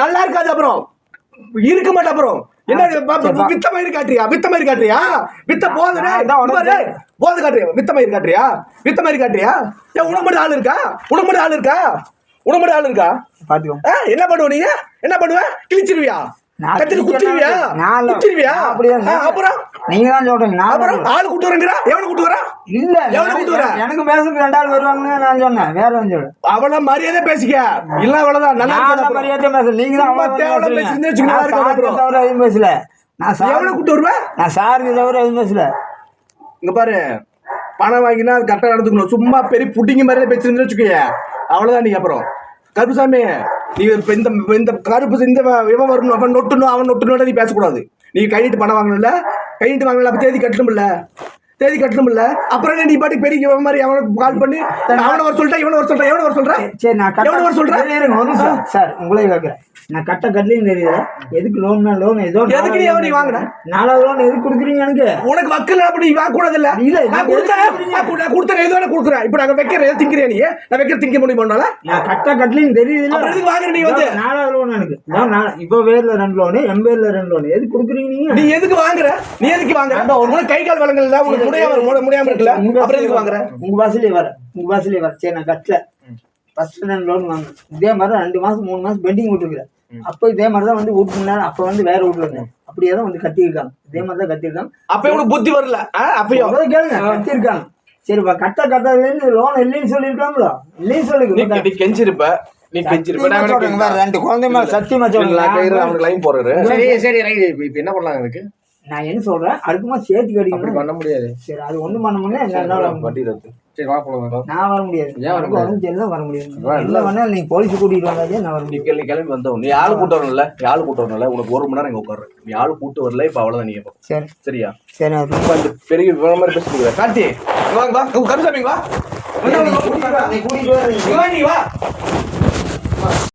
நல்லா இருக்காது அப்புறம். இருக்க மாட்டே அப்புறம். என்ன வித்த மயிறு காட்டுறியா? வித்த மயிறு காட்டுறியா? வித்த பாரு, போது காட்டுறியா? வித்த மயிறு காட்டுறியா? வித்த மயிறு காட்டுறியா? ஏன் மட்டும் ஆள் இருக்கா? மட்டும் ஆள் இருக்கா? மட்டும் ஆள் இருக்கா? என்ன பண்ணுவ நீங்க? என்ன பண்ணுவ? கிழிச்சிருவியா? கத்திரி. குத்திருவியா. குத்திருவியா? நான் அப்படியே அப்புறம்? நீங்க தான் சொல்றீங்க நான் அப்புறம். ஆள் கூட்டு வரங்கிறா? எவனை கூட்டு வரா? இல்ல எவனை கூட்டு வர? எனக்கு- பேசுறதுக்கு ரெண்டு ஆள் வருவாங்கன்னு நான் சொன்னேன். வேற ஒன்று சொல்லு அவள மரியாதை பேசிக்க. இல்ல அவ்வளவுதான். நல்லா. மரியாதை பேசல. நீங்க தான் அவ்வளவு தேவையில்லாம பேசுறீங்க. தவிர எதுவும் பேசல. நான் எவனை கூட்டு வருவ? நான் சாருக்கு தவிர எதுவும் பேசல. இங்க பாரு. பணம் வாங்கினா அது கரெக்டா நடந்துக்கணும். சும்மா பெரிய புட்டிங்க மாதிரி பேசிருந்து வச்சுக்கோய. அவ்வளவுதான் நீ அப்புறம். கருப்புசாமி நீ இப்ப இந்த இந்த கருப்பு இந்த இவன் வரணும் அவன் நொட்டணும் அவன் நொட்டணும் நீ பேசக்கூடாது. நீ கையிட்டு பணம் வாங்கணும்ல? கையிட்டு வாங்கல அப்ப தேதி கட்டணும்ல? தேதி கட்டணும்ல அப்புறம் என்ன நீ பாட்டுக்கு பெரிய இவன் மாதிரி அவனுக்கு கால் பண்ணி. அவனை வர சொல்லிட்டா இவனை வர சொல்றேன் எவனை வர சொல்றேன் சரி நான் எவ்வளவு வர சொல்ற? இரு, இருங்க, ஒரு நிமிஷம். சார் உங்களே கேட்கிறேன் நான் கட்ட கட்டலையும் தெரியல. எதுக்கு லோன் லோன் ஏதோ எதுக்கு நீ அவனை வாங்குன? நாலாவது லோன் எதுக்கு கொடுக்குறீங்க எனக்கு? உனக்கு வக்கல் அப்படி வாங்க கூடாது இல்ல இல்ல, நான் கொடுத்தேன். கொடுத்தேன். வேணா கொடுக்குறேன்? இப்ப நாங்க வைக்கிற திங்கிறியா நீ? நான் வைக்கிற திங்க முடியுமானால நான் கட்ட கட்டலையும் தெரியுது அப்புறம் எதுக்கு வாங்குற நீ வந்து? நாலாவது லோன் எனக்கு. நான் இப்போ பேர்ல ரெண்டு லோனு என் பேர்ல ரெண்டு லோன் எதுக்கு கொடுக்குறீங்க நீங்க? நீ எதுக்கு வாங்குற? நீ எதுக்கு வாங்குற? உனக்கு கை கால் வளங்கள் இல்ல உனக்கு? முடியாம முட- முடியாம இருக்குல்ல? அப்புறம் எதுக்கு வாங்குற? உங்க பஸ்லயே வர உங்க பஸ்லயே வர. சரி நான் கட்டல. ஃபர்ஸ்ட் ரெண்டு லோன் வாங்க இதே மாதிரி தான் ரெண்டு மாசம் மூணு மாசம் பெண்டிங் விட்டுருக்குறேன். அப்போ இதே மாதிரி தான் வந்து வீட்டுனால அப்போ வந்து வேற வீட்டுல இருந்தேன். அப்படியே தான் வந்து கட்டியிருக்காங்க. இதே மாதிரி தான் கட்டியிருக்காங்க. அப்ப புத்தி வரல. அப்பயும். கேளுங்க கட்டியிருக்காங்க. சரி இப்ப கட்ட கட்டதுலேருந்து லோன் இல்லைன்னு சொல்லியிருக்காங்களோ இல்லைன்னு நீ கெஞ்சிருப்ப. நீ கெஞ்சிருப்ப நான் ரெண்டு குழந்தை மேல சத்தியமா லைன் போறாரு சரி சரி ரைட். இப்ப இப்ப என்ன பண்ணலாம் எனக்கு நான் என்ன சொல்றேன்? அடுக்குமா சேர்த்து அப்படி கட்டிக்கணும் பண்ண முடியாது. சரி அது ஒண்ணும் பண்ண முடியல. என்னால வட்டி ரத்து சரி வா போலாம் நான் வர முடியாது. ஏன் வர முடியாது? வா, என்ன வேணாலும் நீங்க போலீஸ் கூட்டிட்டு வந்தாலே நான் வர நீ முடியும் கிளம்பி வந்தோம் நீ ஆள் கூட்டு வரணும்ல நீ ஆள் கூட்டு வரணும்ல உனக்கு ஒரு மணி நேரம் இங்க உட்காரு நீ ஆள் கூட்டு வரல. இப்ப அவ்வளவுதான் நீ இப்போ. சரி. சரியா? சரி பெரிய விவரம் மாதிரி பேசிட்டு கார்த்தி வா. கருசாமி வா. நீ கூட்டிட்டு நீ நீ நீ வா.